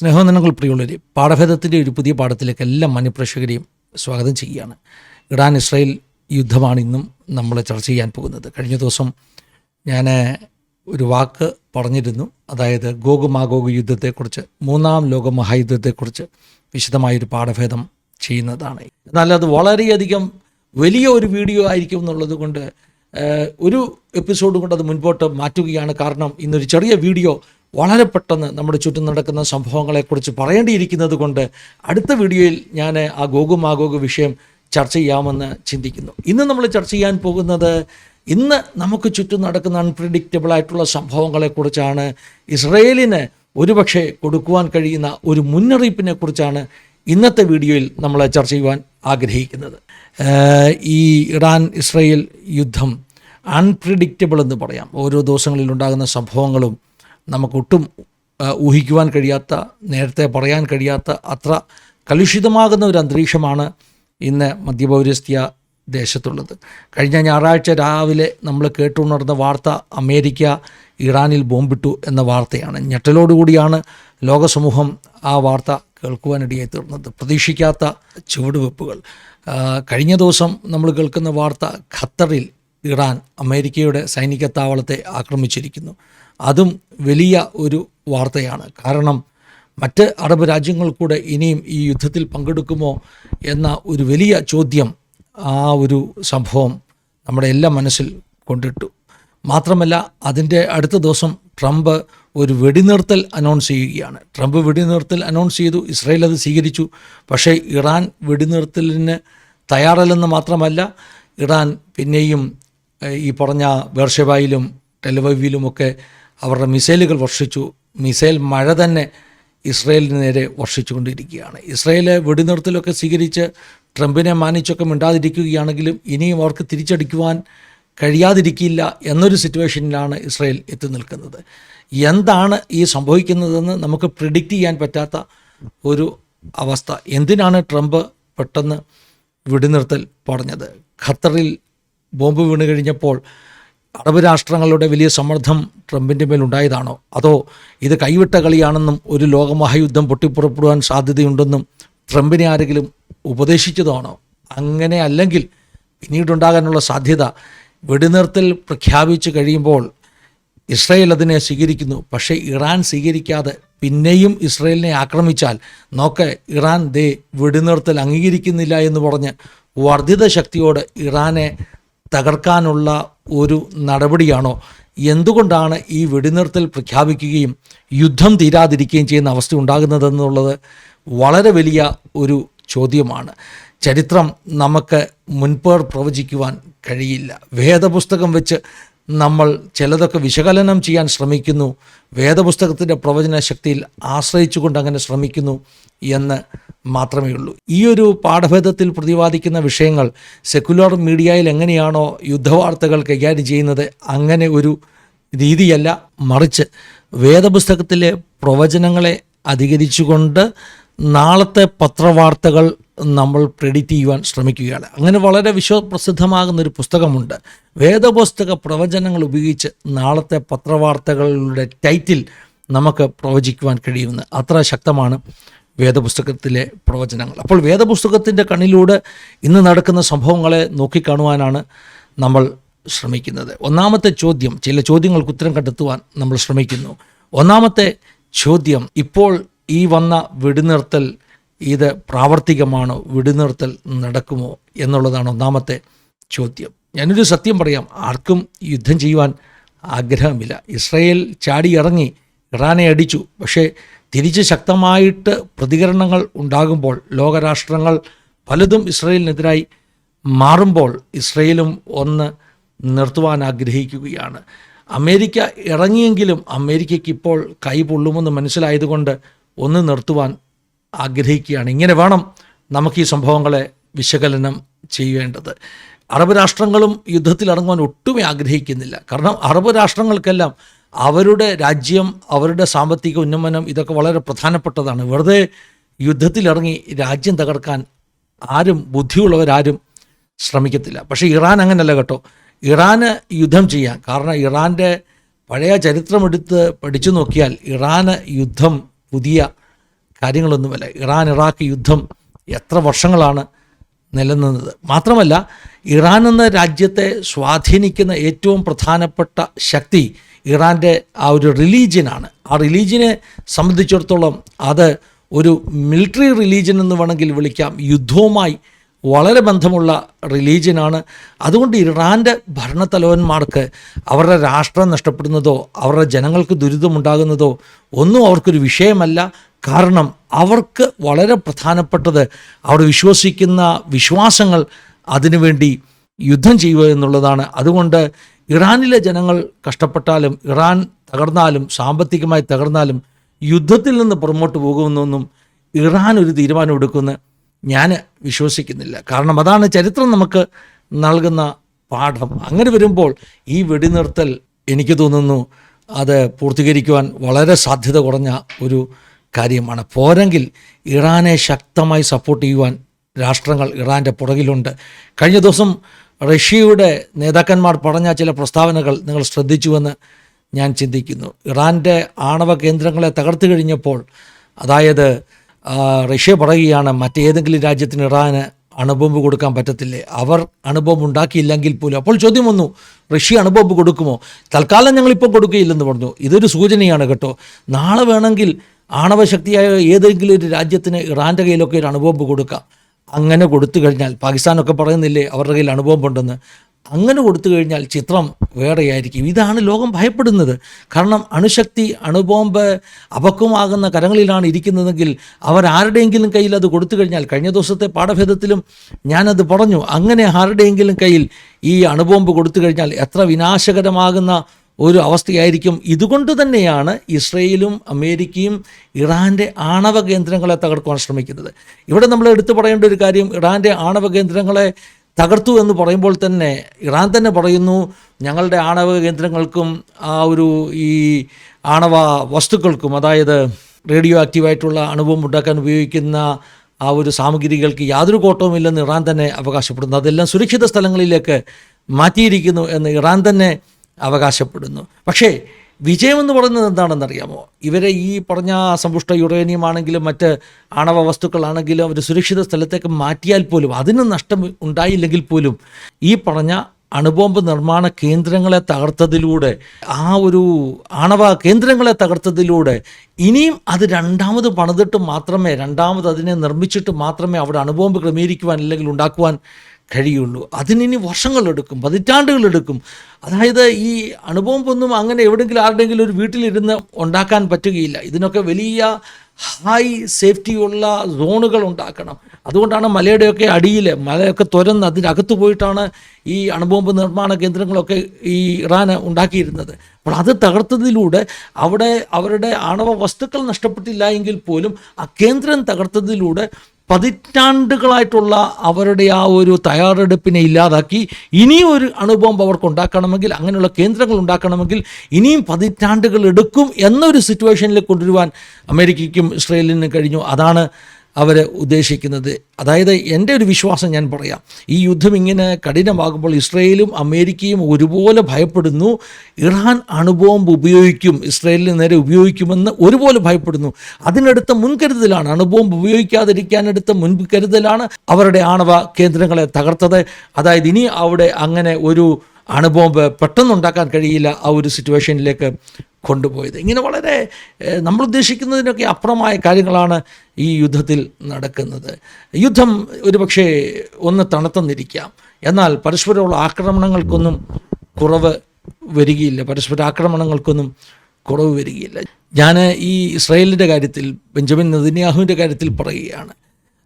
സ്നേഹവന്ദനങ്ങൾ പ്രിയുള്ളവർ പാഠഭേദത്തിന്റെ ഒരു പുതിയ പാഠത്തിലേക്ക് എല്ലാ മാന്യപ്രേക്ഷകരെയും സ്വാഗതം ചെയ്യുകയാണ്. ഇറാൻ ഇസ്രായേൽ യുദ്ധമാണ് ഇന്നും നമ്മൾ ചർച്ച ചെയ്യാൻ പോകുന്നത്. കഴിഞ്ഞ ദിവസം ഞാൻ ഒരു വാക്ക് പറഞ്ഞിരുന്നു. അതായത് ഗോഗ് മാഗോഗ് യുദ്ധത്തെക്കുറിച്ച് മൂന്നാം ലോക മഹായുദ്ധത്തെക്കുറിച്ച് വിശദമായൊരു പാഠഭേദം ചെയ്യുന്നതാണ്. എന്നാൽ അത് വളരെയധികം വലിയ ഒരു വീഡിയോ ആയിരിക്കും എന്നുള്ളത് കൊണ്ട് ഒരു എപ്പിസോഡ് കൊണ്ട് അത് മുൻപോട്ട് മാറ്റുകയാണ് കാരണം ഇന്നൊരു ചെറിയ വീഡിയോ വളരെ പെട്ടെന്ന് നമ്മുടെ ചുറ്റും നടക്കുന്ന സംഭവങ്ങളെക്കുറിച്ച് പറയേണ്ടിയിരിക്കുന്നത് കൊണ്ട് അടുത്ത വീഡിയോയിൽ ഞാൻ ആ ഗോഗു മാഗോഗ് വിഷയം ചർച്ച ചെയ്യാമെന്ന് ചിന്തിക്കുന്നു. ഇന്ന് നമ്മൾ ചർച്ച ചെയ്യാൻ പോകുന്നത് ഇന്ന് നമുക്ക് ചുറ്റും നടക്കുന്ന അൺപ്രഡിക്റ്റബിൾ ആയിട്ടുള്ള സംഭവങ്ങളെക്കുറിച്ചാണ്. ഇസ്രയേലിന് ഒരുപക്ഷെ കൊടുക്കുവാൻ കഴിയുന്ന ഒരു മുന്നറിയിപ്പിനെ കുറിച്ചാണ് ഇന്നത്തെ വീഡിയോയിൽ നമ്മൾ ചർച്ച ചെയ്യുവാൻ ആഗ്രഹിക്കുന്നത്. ഈ ഇറാൻ ഇസ്രയേൽ യുദ്ധം അൺപ്രിഡിക്റ്റബിൾ എന്ന് പറയാം. ഓരോ ദിവസങ്ങളിൽ ഉണ്ടാകുന്ന സംഭവങ്ങളും നമുക്കൊട്ടും ഊഹിക്കുവാൻ കഴിയാത്ത നേരത്തെ പറയാൻ കഴിയാത്ത അത്ര കലുഷിതമാകുന്ന ഒരു അന്തരീക്ഷമാണ് ഇന്ന് മധ്യപൗരസ്ത്യ ദേശത്തുള്ളത്. കഴിഞ്ഞ ഞായറാഴ്ച രാവിലെ നമ്മൾ കേട്ടുണർന്ന വാർത്ത അമേരിക്ക ഇറാനിൽ ബോംബിട്ടു എന്ന വാർത്തയാണ്. ഞെട്ടലോടുകൂടിയാണ് ലോകസമൂഹം ആ വാർത്ത കേൾക്കുവാനിടയായി തീർന്നത് പ്രതീക്ഷിക്കാത്ത ചുവടുവെപ്പുകൾ. കഴിഞ്ഞ ദിവസം നമ്മൾ കേൾക്കുന്ന വാർത്ത ഖത്തറിൽ ഇറാൻ അമേരിക്കയുടെ സൈനിക താവളത്തെ ആക്രമിച്ചിരിക്കുന്നു. അതും വലിയ ഒരു വാർത്തയാണ്. കാരണം മറ്റ് അറബ് രാജ്യങ്ങൾ കൂടെ ഇനിയും ഈ യുദ്ധത്തിൽ പങ്കെടുക്കുമോ എന്ന ഒരു വലിയ ചോദ്യം ആ ഒരു സംഭവം നമ്മുടെ എല്ലാ മനസ്സിൽ കൊണ്ടിട്ടു. മാത്രമല്ല അതിന്റെ അടുത്ത ദിവസം ട്രംപ് ഒരു വെടിനിർത്തൽ അനൗൺസ് ചെയ്യുകയാണ്. ട്രംപ് വെടിനിർത്തൽ അനൗൺസ് ചെയ്തു ഇസ്രായേൽ അത് സ്വീകരിച്ചു. പക്ഷേ ഇറാൻ വെടിനിർത്തലിന് തയ്യാറല്ലെന്ന് മാത്രമല്ല ഇറാൻ പിന്നെയും ഈ പറഞ്ഞ ബേർഷെബായിലും ടെലവീവിലുമൊക്കെ അവരുടെ മിസൈലുകൾ വർഷിച്ചു. മിസൈൽ മഴ തന്നെ ഇസ്രയേലിന് നേരെ വർഷിച്ചുകൊണ്ടിരിക്കുകയാണ്. ഇസ്രയേൽ വെടിനിർത്തലൊക്കെ സ്വീകരിച്ച് ട്രംപിനെ മാനിച്ചൊക്കെ മിണ്ടാതിരിക്കുകയാണെങ്കിലും ഇനിയും അവർക്ക് തിരിച്ചടിക്കുവാൻ കഴിയാതിരിക്കില്ല എന്നൊരു സിറ്റുവേഷനിലാണ് ഇസ്രയേൽ എത്തി നിൽക്കുന്നത്. എന്താണ് ഈ സംഭവിക്കുന്നതെന്ന് നമുക്ക് പ്രിഡിക്റ്റ് ചെയ്യാൻ പറ്റാത്ത ഒരു അവസ്ഥ. എന്തിനാണ് ട്രംപ് പെട്ടെന്ന് വെടിനിർത്തൽ പറഞ്ഞത്? ഖത്തറിൽ ബോംബ് വീണ് കഴിഞ്ഞപ്പോൾ അറബ് രാഷ്ട്രങ്ങളുടെ വലിയ സമ്മർദ്ദം ട്രംപിന്റെ മേലുണ്ടായതാണോ അതോ ഇത് കൈവിട്ട കളിയാണെന്നും ഒരു ലോകമഹായുദ്ധം പൊട്ടിപ്പുറപ്പെടുവാൻ സാധ്യതയുണ്ടെന്നും ട്രംപിനെ ആരെങ്കിലും ഉപദേശിച്ചതാണോ അങ്ങനെ അല്ലെങ്കിൽ പിന്നീടുണ്ടാകാനുള്ള സാധ്യത വെടിനിർത്തൽ പ്രഖ്യാപിച്ചു കഴിയുമ്പോൾ ഇസ്രായേൽ അതിനെ സ്വീകരിക്കുന്നു. പക്ഷേ ഇറാൻ സ്വീകരിക്കാതെ പിന്നെയും ഇസ്രായേലിനെ ആക്രമിച്ചാൽ നോക്കെ ഇറാൻ ദേ വെടിനിർത്തൽ അംഗീകരിക്കുന്നില്ല എന്ന് പറഞ്ഞ് വർദ്ധിത ശക്തിയോട് ഇറാനെ തകർക്കാനുള്ള ഒരു നടപടിയാണോ? എന്തുകൊണ്ടാണ് ഈ വെടിനിർത്തൽ പ്രഖ്യാപിക്കുകയും യുദ്ധം തീരാതിരിക്കുകയും ചെയ്യുന്ന അവസ്ഥ ഉണ്ടാകുന്നതെന്നുള്ളത് വളരെ വലിയ ഒരു ചോദ്യമാണ്. ചരിത്രം നമുക്ക് മുൻപേർ പ്രവചിക്കുവാൻ കഴിയില്ല. വേദപുസ്തകം വെച്ച് നമ്മൾ ചിലതൊക്കെ വിശകലനം ചെയ്യാൻ ശ്രമിക്കുന്നു. വേദപുസ്തകത്തിന്റെ പ്രവചന ശക്തിയിൽ ആശ്രയിച്ചുകൊണ്ട് അങ്ങനെ ശ്രമിക്കുന്നു എന്ന് മാത്രമേ ഉള്ളൂ. ഈ ഒരു പാഠഭേദത്തിൽ പ്രതിപാദിക്കുന്ന വിഷയങ്ങൾ സെക്കുലർ മീഡിയയിൽ എങ്ങനെയാണോ യുദ്ധവാർത്തകൾ കൈകാര്യം ചെയ്യുന്നത് അങ്ങനെ ഒരു രീതിയല്ല. മറിച്ച് വേദപുസ്തകത്തിലെ പ്രവചനങ്ങളെ അധികരിച്ചുകൊണ്ട് നാളത്തെ പത്രവാർത്തകൾ നമ്മൾ പ്രെഡിക്റ്റ് ചെയ്യുവാൻ ശ്രമിക്കുകയാണ്. അങ്ങനെ വളരെ വിശ്വപ്രസിദ്ധമാകുന്ന ഒരു പുസ്തകമുണ്ട്. വേദപുസ്തക പ്രവചനങ്ങൾ ഉപയോഗിച്ച് നാളത്തെ പത്രവാർത്തകളുടെ ടൈറ്റിൽ നമുക്ക് പ്രവചിക്കുവാൻ കഴിയുന്നത് അത്ര ശക്തമാണ് വേദപുസ്തകത്തിലെ പ്രവചനങ്ങൾ. അപ്പോൾ വേദപുസ്തകത്തിന്റെ കണ്ണിലൂടെ ഇന്ന് നടക്കുന്ന സംഭവങ്ങളെ നോക്കിക്കാണുവാനാണ് നമ്മൾ ശ്രമിക്കുന്നത്. ഒന്നാമത്തെ ചോദ്യം ചില ചോദ്യങ്ങൾക്ക് ഉത്തരം കണ്ടെത്തുവാൻ നമ്മൾ ശ്രമിക്കുന്നു. ഒന്നാമത്തെ ചോദ്യം ഇപ്പോൾ ഈ വന്ന വെടിനിർത്തൽ ഇത് പ്രാവർത്തികമാണോ? വെടിനിർത്തൽ നടക്കുമോ? എന്നുള്ളതാണ് ഒന്നാമത്തെ ചോദ്യം. ഞാനൊരു സത്യം പറയാം. ആർക്കും യുദ്ധം ചെയ്യുവാൻ ആഗ്രഹമില്ല. ഇസ്രയേൽ ചാടി ഇറങ്ങി ഇറാനെ അടിച്ചു. പക്ഷേ തിരിച്ച് ശക്തമായിട്ട് പ്രതികരണങ്ങൾ ഉണ്ടാകുമ്പോൾ ലോകരാഷ്ട്രങ്ങൾ പലതും ഇസ്രയേലിനെതിരായി മാറുമ്പോൾ ഇസ്രയേലും ഒന്ന് നിർത്തുവാൻ ആഗ്രഹിക്കുകയാണ്. അമേരിക്ക ഇറങ്ങിയെങ്കിലും അമേരിക്കയ്ക്ക് ഇപ്പോൾ കൈ പൊള്ളുമെന്ന് മനസ്സിലായതുകൊണ്ട് ഒന്ന് നിർത്തുവാൻ ആഗ്രഹിക്കുകയാണ്. ഇങ്ങനെ വേണം നമുക്ക് ഈ സംഭവങ്ങളെ വിശകലനം ചെയ്യേണ്ടത്. അറബ് രാഷ്ട്രങ്ങളും യുദ്ധത്തിൽ ഇറങ്ങുവാൻ ഒട്ടുമേ ആഗ്രഹിക്കുന്നില്ല. കാരണം അറബ് രാഷ്ട്രങ്ങൾക്കെല്ലാം അവരുടെ രാജ്യം അവരുടെ സാമ്പത്തിക ഉന്നമനം ഇതൊക്കെ വളരെ പ്രധാനപ്പെട്ടതാണ്. വെറുതെ യുദ്ധത്തിലിറങ്ങി രാജ്യം തകർക്കാൻ ആരും ബുദ്ധിയുള്ളവരാരും ശ്രമിക്കത്തില്ല. പക്ഷേ ഇറാൻ അങ്ങനല്ല കേട്ടോ. ഇറാന് യുദ്ധം ചെയ്യാം കാരണം ഇറാന്റെ പഴയ ചരിത്രമെടുത്ത് പഠിച്ചു നോക്കിയാൽ ഇറാന് യുദ്ധം പുതിയ കാര്യങ്ങളൊന്നുമല്ല. ഇറാൻ ഇറാഖ് യുദ്ധം എത്ര വർഷങ്ങളാണ് നിലനിന്നത്. മാത്രമല്ല ഇറാൻ എന്ന രാജ്യത്തെ സ്വാധീനിക്കുന്ന ഏറ്റവും പ്രധാനപ്പെട്ട ശക്തി ഇറാന്റെ ആ ഒരു റിലീജിയനാണ് ആ റിലീജിയനെ സംബന്ധിച്ചിടത്തോളം അത് ഒരു മിലിറ്ററി റിലീജിയൻ എന്ന് വേണമെങ്കിൽ വിളിക്കാം. യുദ്ധവുമായി വളരെ ബന്ധമുള്ള റിലീജിയനാണ്. അതുകൊണ്ട് ഇറാന്റെ ഭരണത്തലവന്മാർക്ക് അവരുടെ രാഷ്ട്രം നഷ്ടപ്പെടുന്നതോ അവരുടെ ജനങ്ങൾക്ക് ദുരിതമുണ്ടാകുന്നതോ ഒന്നും അവർക്കൊരു വിഷയമല്ല. കാരണം അവർക്ക് വളരെ പ്രധാനപ്പെട്ടത് അവർ വിശ്വസിക്കുന്ന വിശ്വാസങ്ങൾ അതിനുവേണ്ടി യുദ്ധം ചെയ്യുക എന്നുള്ളതാണ്. അതുകൊണ്ട് ഇറാനിലെ ജനങ്ങൾ കഷ്ടപ്പെട്ടാലും ഇറാൻ തകർന്നാലും സാമ്പത്തികമായി തകർന്നാലും യുദ്ധത്തിൽ നിന്ന് പുറമോട്ട് പോകുമെന്നൊന്നും ഇറാൻ ഒരു തീരുമാനം എടുക്കുമെന്ന് ഞാൻ വിശ്വസിക്കുന്നില്ല. കാരണം അതാണ് ചരിത്രം നമുക്ക് നൽകുന്ന പാഠം. അങ്ങനെ വരുമ്പോൾ ഈ വെടിനിർത്തൽ എനിക്ക് തോന്നുന്നു അത് പൂർത്തീകരിക്കുവാൻ വളരെ സാധ്യത കുറഞ്ഞ ഒരു കാര്യമാണ്. പോരെങ്കിൽ ഇറാനെ ശക്തമായി സപ്പോർട്ട് ചെയ്യുവാൻ രാഷ്ട്രങ്ങൾ ഇറാന്റെ പുറകിലുണ്ട്. കഴിഞ്ഞ ദിവസം റഷ്യയുടെ നേതാക്കന്മാർ പറഞ്ഞ ചില പ്രസ്താവനകൾ നിങ്ങൾ ശ്രദ്ധിച്ചുവെന്ന് ഞാൻ ചിന്തിക്കുന്നു. ഇറാന്റെ ആണവ കേന്ദ്രങ്ങളെ തകർത്തു കഴിഞ്ഞപ്പോൾ അതായത് റഷ്യ പറയുകയാണ് മറ്റേതെങ്കിലും രാജ്യത്തിന് ഇറാന് അണുബോംബ് കൊടുക്കാൻ പറ്റത്തില്ലേ? അവർ അണുബോംബ് ഉണ്ടാക്കിയില്ലെങ്കിൽ പോലും. അപ്പോൾ ചോദ്യം വന്നു റഷ്യ അണുബോംബ് കൊടുക്കുമോ? തൽക്കാലം ഞങ്ങളിപ്പോൾ കൊടുക്കുകയില്ലെന്ന് പറഞ്ഞു. ഇതൊരു സൂചനയാണ് കേട്ടോ. നാളെ വേണമെങ്കിൽ ആണവശക്തിയായ ഏതെങ്കിലും ഒരു രാജ്യത്തിന് ഇറാന്റെ കയ്യിലൊക്കെ ഒരു അണുബോംബ് കൊടുക്കാം. അങ്ങനെ കൊടുത്തു കഴിഞ്ഞാൽ പാകിസ്ഥാനൊക്കെ പറയുന്നില്ലേ അവരുടെ കയ്യിൽ അണുബോംബുണ്ടെന്ന്. അങ്ങനെ കൊടുത്തു കഴിഞ്ഞാൽ ചിത്രം വേറെയായിരിക്കും. ഇതാണ് ലോകം ഭയപ്പെടുന്നത്. കാരണം അണുശക്തി അണുബോംബ് അപക്വമാകുന്ന കരങ്ങളിലാണ് ഇരിക്കുന്നതെങ്കിൽ അവർ അവരാരുടെയെങ്കിലും കയ്യിൽ അത് കൊടുത്തു കഴിഞ്ഞാൽ കഴിഞ്ഞ ദിവസത്തെ പാഠഭേദത്തിലും ഞാനത് പറഞ്ഞു. അങ്ങനെ ആരുടെയെങ്കിലും കയ്യിൽ ഈ അണുബോംബ് കൊടുത്തു കഴിഞ്ഞാൽ എത്ര വിനാശകരമാകുന്ന ഒരു അവസ്ഥയായിരിക്കും. ഇതുകൊണ്ട് തന്നെയാണ് ഇസ്രയേലും അമേരിക്കയും ഇറാന്റെ ആണവ കേന്ദ്രങ്ങളെ തകർക്കുവാൻ ശ്രമിക്കുന്നത്. ഇവിടെ നമ്മൾ എടുത്തു പറയേണ്ട ഒരു കാര്യം ഇറാന്റെ ആണവ കേന്ദ്രങ്ങളെ തകർത്തു എന്ന് പറയുമ്പോൾ തന്നെ ഇറാൻ തന്നെ പറയുന്നു ഞങ്ങളുടെ ആണവ കേന്ദ്രങ്ങൾക്കും ആ ഒരു ഈ ആണവ വസ്തുക്കൾക്കും അതായത് റേഡിയോ ആക്റ്റീവായിട്ടുള്ള അണുബോംബ് ഉണ്ടാക്കാൻ ഉപയോഗിക്കുന്ന ആ ഒരു സാമഗ്രികൾക്ക് യാതൊരു കോട്ടവുമില്ലെന്ന് ഇറാൻ തന്നെ അവകാശപ്പെടുന്നു. അതെല്ലാം സുരക്ഷിത സ്ഥലങ്ങളിലേക്ക് മാറ്റിയിരിക്കുന്നു എന്ന് ഇറാൻ തന്നെ അവകാശപ്പെടുന്നു. പക്ഷേ വിജയമെന്ന് പറയുന്നത് എന്താണെന്നറിയാമോ? ഇവരെ ഈ പറഞ്ഞ സമ്പുഷ്ട യുറേനിയം ആണെങ്കിലും മറ്റ് ആണവ വസ്തുക്കളാണെങ്കിലും അവർ സുരക്ഷിത സ്ഥലത്തേക്ക് മാറ്റിയാൽ പോലും അതിന് നഷ്ടം ഉണ്ടായില്ലെങ്കിൽ പോലും ഈ പറഞ്ഞ അണുബോംബ് നിർമ്മാണ കേന്ദ്രങ്ങളെ തകർത്തതിലൂടെ ആ ഒരു ആണവ കേന്ദ്രങ്ങളെ തകർത്തതിലൂടെ ഇനിയും അത് രണ്ടാമത് പണിതിട്ട് മാത്രമേ രണ്ടാമത് അതിനെ നിർമ്മിച്ചിട്ട് മാത്രമേ അവിടെ അണുബോംബ് ക്രമീകരിക്കുവാൻ അല്ലെങ്കിൽ ഉണ്ടാക്കുവാൻ കഴിയുള്ളൂ. അതിനിനി വർഷങ്ങളെടുക്കും പതിറ്റാണ്ടുകളെടുക്കും അതായത് ഈ അണുബോംബൊന്നും അങ്ങനെ എവിടെയെങ്കിലും ആരുടെയെങ്കിലും ഒരു വീട്ടിലിരുന്ന് ഉണ്ടാക്കാൻ പറ്റുകയില്ല. ഇതിനൊക്കെ വലിയ ഹൈ സേഫ്റ്റിയുള്ള സോണുകൾ ഉണ്ടാക്കണം. അതുകൊണ്ടാണ് മലയുടെയൊക്കെ അടിയിൽ മലയൊക്കെ തുരന്ന് അതിനകത്ത് പോയിട്ടാണ് ഈ അണുബോംബ് നിർമ്മാണ കേന്ദ്രങ്ങളൊക്കെ ഈ ഇറാൻ ഉണ്ടാക്കിയിരുന്നത്. അപ്പോൾ അത് തകർത്തതിലൂടെ അവിടെ അവരുടെ ആണവ വസ്തുക്കൾ നഷ്ടപ്പെട്ടില്ല എങ്കിൽ പോലും ആ കേന്ദ്രം തകർത്തതിലൂടെ പതിറ്റാണ്ടുകളായിട്ടുള്ള അവരുടെ ആ ഒരു തയ്യാറെടുപ്പിനെ ഇല്ലാതാക്കി ഇനിയും ഒരു അണുബോംബ് അവർക്ക് ഉണ്ടാക്കണമെങ്കിൽ അങ്ങനെയുള്ള കേന്ദ്രങ്ങൾ ഉണ്ടാക്കണമെങ്കിൽ ഇനിയും പതിറ്റാണ്ടുകൾ എടുക്കും എന്നൊരു സിറ്റുവേഷനിൽ കൊണ്ടുവരുവാൻ അമേരിക്കയ്ക്കും ഇസ്രയേലിനും കഴിഞ്ഞു. അതാണ് അവർ ഉദ്ദേശിക്കുന്നത്. അതായത് എന്റെ ഒരു വിശ്വാസം ഞാൻ പറയാം. ഈ യുദ്ധം ഇങ്ങനെ കഠിനമാകുമ്പോൾ ഇസ്രയേലും അമേരിക്കയും ഒരുപോലെ ഭയപ്പെടുന്നു. ഇറാൻ അണുബോംബ് ഉപയോഗിക്കും. ഇസ്രയേലിന് നേരെ ഉപയോഗിക്കുമെന്ന് ഒരുപോലെ ഭയപ്പെടുന്നു. അതിനടുത്ത മുൻകരുതലാണ്. അണുബോംബ് ഉപയോഗിക്കാതിരിക്കാനെടുത്ത മുൻകരുതലാണ് അവരുടെ ആണവ കേന്ദ്രങ്ങളെ തകർത്തത്. അതായത് ഇനി അവിടെ അങ്ങനെ ഒരു അണുബോംബ് പെട്ടെന്നുണ്ടാക്കാൻ കഴിയില്ല ആ ഒരു സിറ്റുവേഷനിലേക്ക് കൊണ്ടുപോയത്. ഇങ്ങനെ വളരെ നമ്മൾ ഉദ്ദേശിക്കുന്നതിനൊക്കെ അപ്പുറമായ കാര്യങ്ങളാണ് ഈ യുദ്ധത്തിൽ നടക്കുന്നത്. യുദ്ധം ഒരുപക്ഷെ ഒന്ന് തണുത്തെന്നിരിക്കാം. എന്നാൽ പരസ്പരമുള്ള ആക്രമണങ്ങൾക്കൊന്നും കുറവ് വരികയില്ല. പരസ്പര ആക്രമണങ്ങൾക്കൊന്നും കുറവ് വരികയില്ല. ഞാൻ ഈ ഇസ്രായേലിന്റെ കാര്യത്തിൽ ബെഞ്ചമിൻ നദിന്യാഹുവിന്റെ കാര്യത്തിൽ പറയുകയാണ്.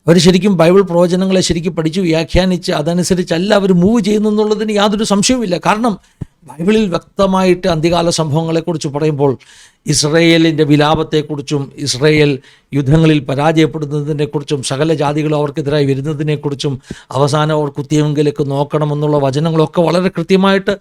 അവർ ശരിക്കും ബൈബിൾ പ്രവചനങ്ങളെ ശരിക്കും പഠിച്ച് വ്യാഖ്യാനിച്ച് അതനുസരിച്ചല്ല അവർ മൂവ് ചെയ്യുന്നു എന്നുള്ളതിന് യാതൊരു സംശയവുമില്ല. കാരണം ബൈബിളിൽ വ്യക്തമായിട്ട് അന്ത്യകാല സംഭവങ്ങളെക്കുറിച്ച് പറയുമ്പോൾ ഇസ്രയേലിന്റെ വിലാപത്തെക്കുറിച്ചും ഇസ്രയേൽ യുദ്ധങ്ങളിൽ പരാജയപ്പെടുന്നതിനെക്കുറിച്ചും സകല ജാതികളും അവർക്കെതിരായി വരുന്നതിനെക്കുറിച്ചും അവസാനം അവർ കുത്തിയെങ്കിലേക്ക് നോക്കണമെന്നുള്ള വചനങ്ങളൊക്കെ വളരെ കൃത്യമായിട്ട്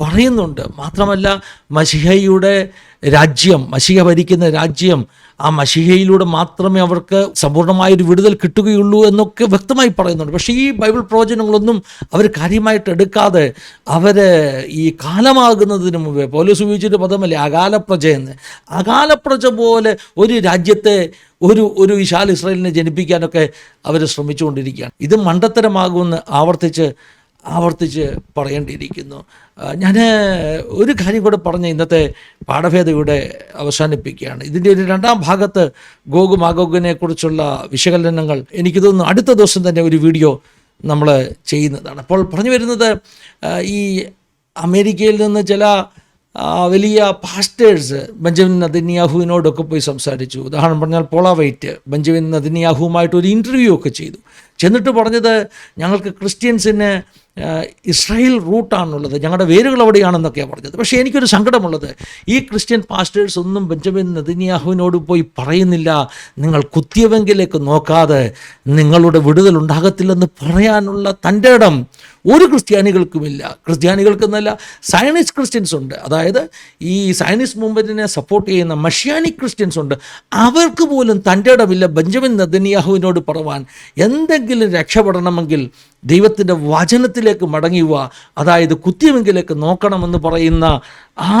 പറയുന്നുണ്ട്. മാത്രമല്ല മഷിഹയുടെ രാജ്യം മഷിഹ ഭരിക്കുന്ന രാജ്യം ആ മഷിഹയിലൂടെ മാത്രമേ അവർക്ക് സമ്പൂർണമായൊരു വിടുതൽ കിട്ടുകയുള്ളൂ എന്നൊക്കെ വ്യക്തമായി പറയുന്നുണ്ട്. പക്ഷേ ഈ ബൈബിൾ പ്രവചനങ്ങളൊന്നും അവർ കാര്യമായിട്ട് എടുക്കാതെ അവർ ഈ കാലമാകുന്നതിന് മുമ്പേ പോലീസ് ഉപയോഗിച്ചൊരു പദമല്ലേ? അകാലപ്രജ എന്ന്. അകാലപ്രജ പോലെ ഒരു രാജ്യത്തെ ഒരു ഒരു വിശാൽ ഇസ്രായേലിനെ ജനിപ്പിക്കാനൊക്കെ അവർ ശ്രമിച്ചുകൊണ്ടിരിക്കുകയാണ്. ഇത് മണ്ടത്തരമാകുമെന്ന് ആവർത്തിച്ച് ആവർത്തിച്ച് പറയേണ്ടിയിരിക്കുന്നു. ഞാൻ ഒരു കാര്യം കൂടെ പറഞ്ഞ് ഇന്നത്തെ പാഠഭേദയുടെ അവസാനിപ്പിക്കുകയാണ്. ഇതിന്റെ ഒരു രണ്ടാം ഭാഗത്ത് ഗോഗു മാഗോഗിനെ കുറിച്ചുള്ള വിശകലനങ്ങൾ എനിക്ക് തോന്നുന്നു അടുത്ത ദിവസം തന്നെ ഒരു വീഡിയോ നമ്മൾ ചെയ്യുന്നതാണ്. അപ്പോൾ പറഞ്ഞു വരുന്നത് ഈ അമേരിക്കയിൽ നിന്ന് ചില വലിയ പാസ്റ്റേഴ്സ് ബെഞ്ചമിൻ നദിന്യാഹുവിനോടൊക്കെ പോയി സംസാരിച്ചു. ഉദാഹരണം പറഞ്ഞാൽ പോള വൈറ്റ് ബെഞ്ചമിൻ നദിന്യാഹുവുമായിട്ട് ഒരു ഇന്റർവ്യൂ ഒക്കെ ചെയ്തു. ചെന്നിട്ട് പറഞ്ഞത് ഞങ്ങൾക്ക് ക്രിസ്ത്യൻസിന് ഇസ്രായേൽ റൂട്ടാണുള്ളത്. ഞങ്ങളുടെ വേരുകൾ അവിടെയാണെന്നൊക്കെയാണ് പറഞ്ഞത്. പക്ഷേ എനിക്കൊരു സങ്കടമുള്ളത്. ഈ ക്രിസ്ത്യൻ പാസ്റ്റേഴ്സ് ഒന്നും ബെഞ്ചമിൻ നദിനിയാഹുവിനോട് പോയി പറയുന്നില്ല. നിങ്ങൾ കുത്തിയവെങ്കിലേക്ക് നോക്കാതെ നിങ്ങളുടെ വിടുതൽ ഉണ്ടാകത്തില്ലെന്ന് പറയാനുള്ള തന്റെ ഇടം ഒരു ക്രിസ്ത്യാനികൾക്കുമില്ല. ക്രിസ്ത്യാനികൾക്കെന്നല്ല സയനിസ്റ്റ് ക്രിസ്ത്യൻസ് ഉണ്ട്. അതായത് ഈ സയനിസ്റ്റ് മൂവ്മെന്റിനെ സപ്പോർട്ട് ചെയ്യുന്ന മഷ്യാനിക് ക്രിസ്ത്യൻസ് ഉണ്ട്. അവർക്ക് പോലും തന്റെ ഇടമില്ല ബെഞ്ചമിൻ നദിനിയാഹുവിനോട് പറവാൻ. എന്തെങ്കിലും രക്ഷപ്പെടണമെങ്കിൽ ദൈവത്തിന്റെ വചനത്തിലേക്ക് മടങ്ങുക അതായത് കുത്തിയമെങ്കിലേക്ക് നോക്കണമെന്ന് പറയുന്ന ആ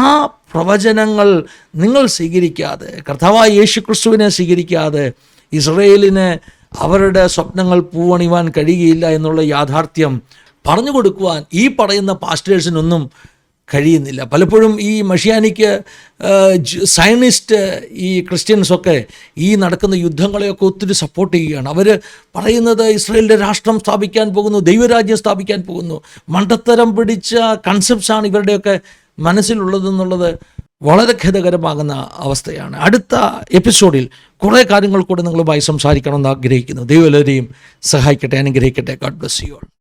പ്രവചനങ്ങൾ നിങ്ങൾ സ്വീകരിക്കാതെ കർത്താവായ യേശു ക്രിസ്തുവിനെ സ്വീകരിക്കാതെ ഇസ്രയേലിന് അവരുടെ സ്വപ്നങ്ങൾ പൂവണിവാൻ കഴിയുകയില്ല എന്നുള്ള യാഥാർത്ഥ്യം പറഞ്ഞു കൊടുക്കുവാൻ ഈ പറയുന്ന പാസ്റ്റേഴ്സിനൊന്നും കഴിയുന്നില്ല. പലപ്പോഴും ഈ മഷിയാനിക്ക് സയനിസ്റ്റ് ഈ ക്രിസ്ത്യൻസൊക്കെ ഈ നടക്കുന്ന യുദ്ധങ്ങളെയൊക്കെ ഒത്തിരി സപ്പോർട്ട് ചെയ്യുകയാണ്. അവർ പറയുന്നത് ഇസ്രയേലിന്റെ രാഷ്ട്രം സ്ഥാപിക്കാൻ പോകുന്നു ദൈവരാജ്യം സ്ഥാപിക്കാൻ പോകുന്നു. മണ്ടത്തരം പിടിച്ച കൺസെപ്റ്റ്സാണ് ഇവരുടെയൊക്കെ മനസ്സിലുള്ളതെന്നുള്ളത് വളരെ ഖേദകരമാകുന്ന അവസ്ഥയാണ്. അടുത്ത എപ്പിസോഡിൽ കുറേ കാര്യങ്ങൾ കൂടെ നിങ്ങളുമായി സംസാരിക്കണമെന്ന് ആഗ്രഹിക്കുന്നു. ദൈവം എല്ലാവരെയും സഹായിക്കട്ടെ അനുഗ്രഹിക്കട്ടെ. God bless you all